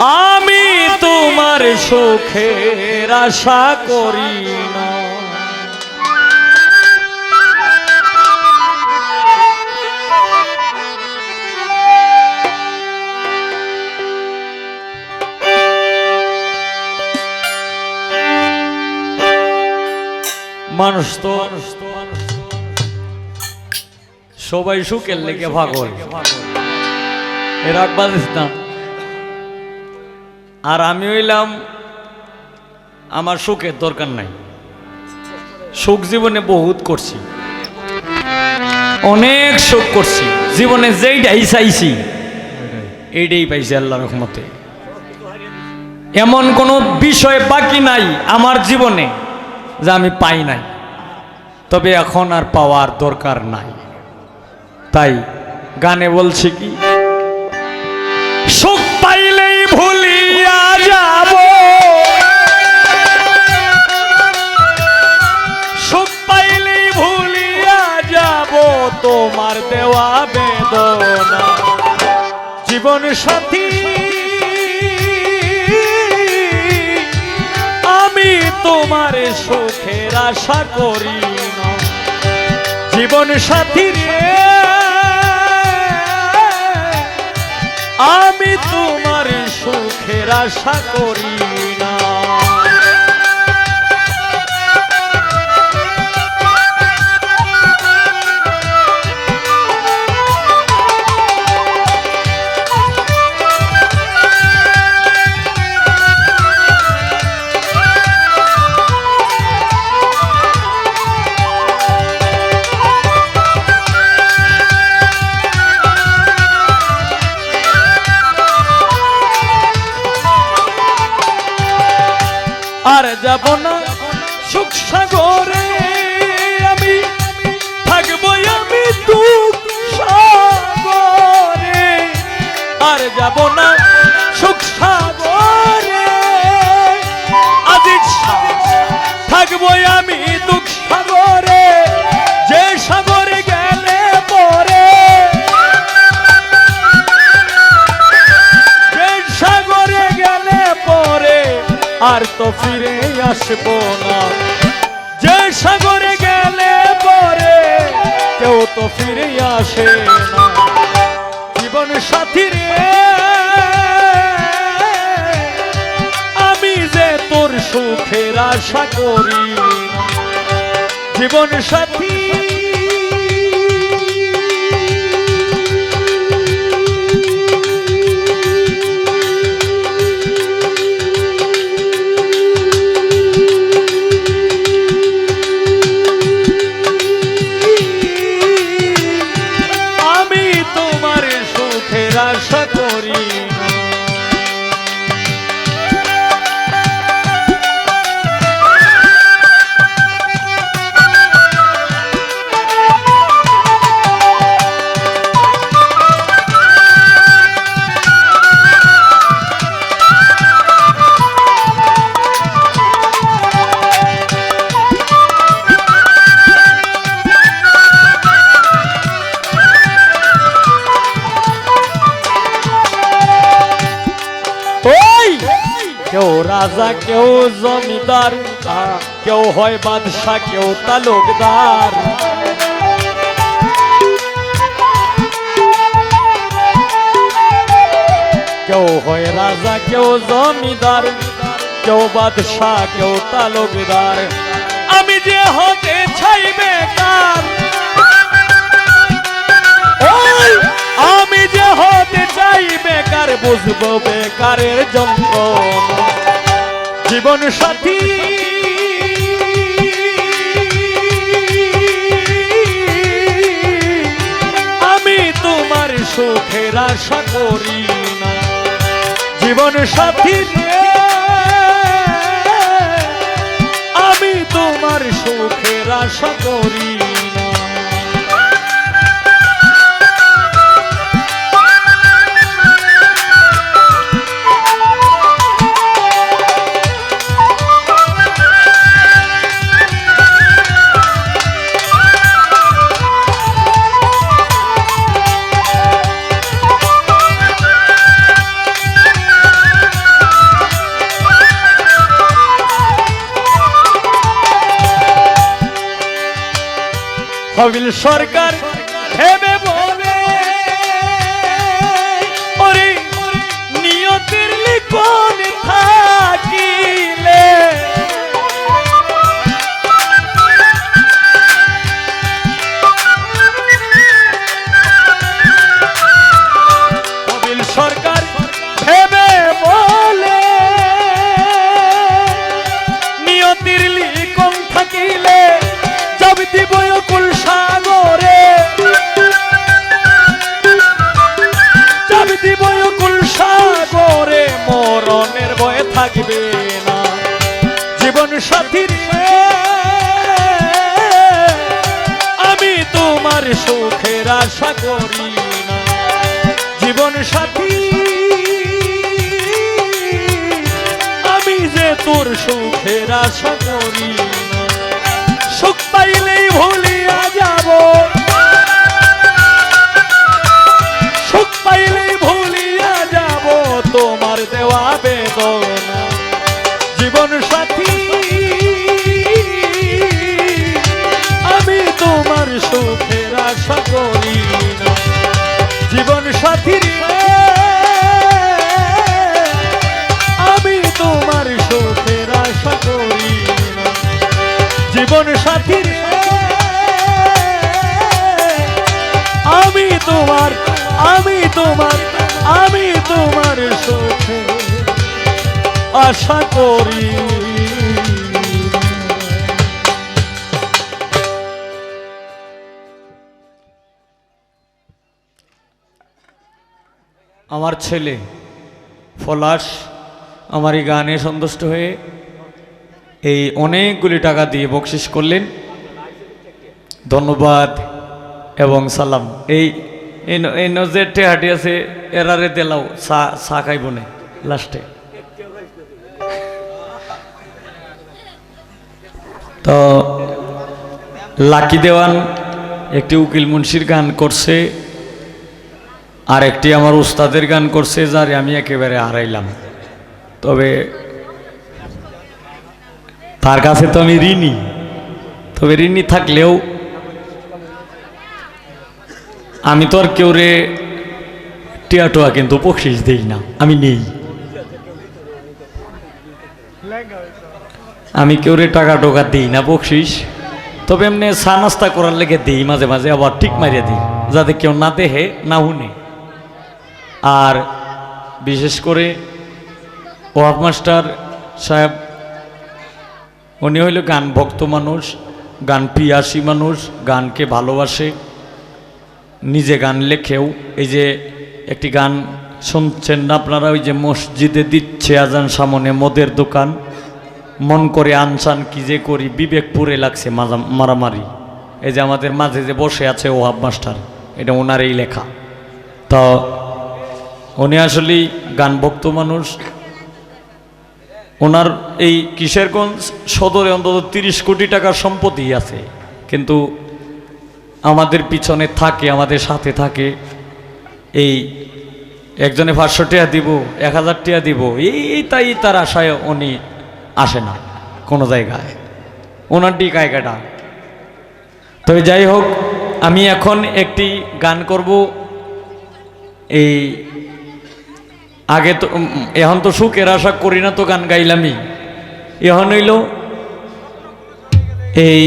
আমি তোমার সুখের আশা করি না। মানুষ তো সবাই সুখের লেগে পাগল। এ রাখবার না। আর আমি হইলাম, আমার সুখের দরকার নাই। সুখ জীবনে বহুত করছি। অনেক সুখ করছি। জীবনে যেইটাই চাইছি, এইটাই পাইছি আল্লাহ রহমতে। এমন কোনো বিষয় বাকি নাই আমার জীবনে যা আমি পাই নাই। তবে এখন আর পাওয়ার দরকার নাই। তাই গানে বলছি কি, সুখ তোমার দেওয়া বেদনা। জীবন সাথী, আমি তোমার সুখের আশা করি জীবন সাথী রে, আমি তোমার সুখের আশা করি না। যাব না সুখ সাগরে। আমি থাকব আমি দুঃখ সাগরে। আর যাব না সুখ সাগরে। আর তো ফিরে আসব না যে সাগরে গেলে পরে কেউ তো ফিরে আসে না জীবন সাথী রে, আমি যে তোর সুখের আশা করি। জীবন সাথী কেউ রাজা, কেউ জমিদার, কেউ হয় বাদশাহ কেউ তালুকদার। কেউ হয় রাজা, কেউ জমিদার, কেউ বাদশাহ কেউ তালুকদার। আমি যে হতে চাই বেকার। আমি যে হতে চাই বেকার বুঝব বেকারের যন্ত্রণা জীবন সাথী। আমি তোমার সুখের আশা করি না। জীবন সাথী আমি তোমার সুখের আশা করি হবিল সরকার ভেবে থাকবে না। জীবন সাথীর আমি তোমার সুখের আশা করি না। জীবন সাথী, আমি যে তোর সুখের আশা করি না। সুখ পাইলেই ভুলিয়া যাব। সুখ পাইলেই ভুলিয়া যাব। তোমার দেওয়া বেদনা জীবন সাথী। আমি তোমার সুখের আশা করি। জীবন সাথীর আমি তোমার সুখের আশা করি। জীবন সাথীর আমি তোমার আমি তোমার আশা করি। আমার ছেলে পলাশ আমার এই গানে সন্তুষ্ট হয়ে এই অনেকগুলি টাকা দিয়ে বকশিস করলেন। ধন্যবাদ এবং সালাম। এই এই নজের টেহাটি আছে, এরারে দেলাও, চা চা খাইব নে, লাস্টে। তো লাকি দেওয়ান একটি উকিল মুন্সির গান করছে, আর একটি আমার উস্তাদের গান করছে, যারে আমি একেবারে হারাইলাম। তবে তার কাছে তো আমি ঋণী। তবে ঋণী থাকলেও আমি তো আর কেউ রে টিয়াটোয়া কিন্তু বকশিস দিই না, আমি নেই। আমি কেউ রে টাকা টোকা দিই না বকশিস? তবে এমনি চা নাস্তা করার লেগে দিই, মাঝে মাঝে আবার ঠিক মারিয়ে দিই, যাতে কেউ না দেহে না শুনে। আর বিশেষ করে ওয়াব মাস্টার সাহেব, উনি হইল গান ভক্ত মানুষ, গান পিয়াসী মানুষ, গানকে ভালোবাসে। নিজে গান লেখেও, এই যে একটি গান শুনছেন না আপনারা, ওই যে মসজিদে দিচ্ছে আজান সামনে মদের দোকান। মন করে আনসান কি যে করি, বিবেকপুরে লাগছে মাজা- মারামারি। এই যে আমাদের মাঝে যে বসে আছে ওহাব মাস্টার, এটা ওনার এই লেখা। তো উনি আসলেই গান ভক্ত মানুষ। ওনার এই কিশোরগঞ্জ সদরে অন্তত তিরিশ কোটি টাকার সম্পত্তি আছে। কিন্তু আমাদের পিছনে থাকে, আমাদের সাথে থাকে। এই একজনে পাঁচশো টাকা দিব, এক হাজার টাকা দিব এই, তাই তার আশায় উনি আসে না, কোনো জায়গায়। ওনার কায়কাটা তবে যাই হোক, আমি এখন একটি গান করব। এই আগে তো এখন তো সুখের আশা করি না তো গান গাইলামই। এখন হইল এই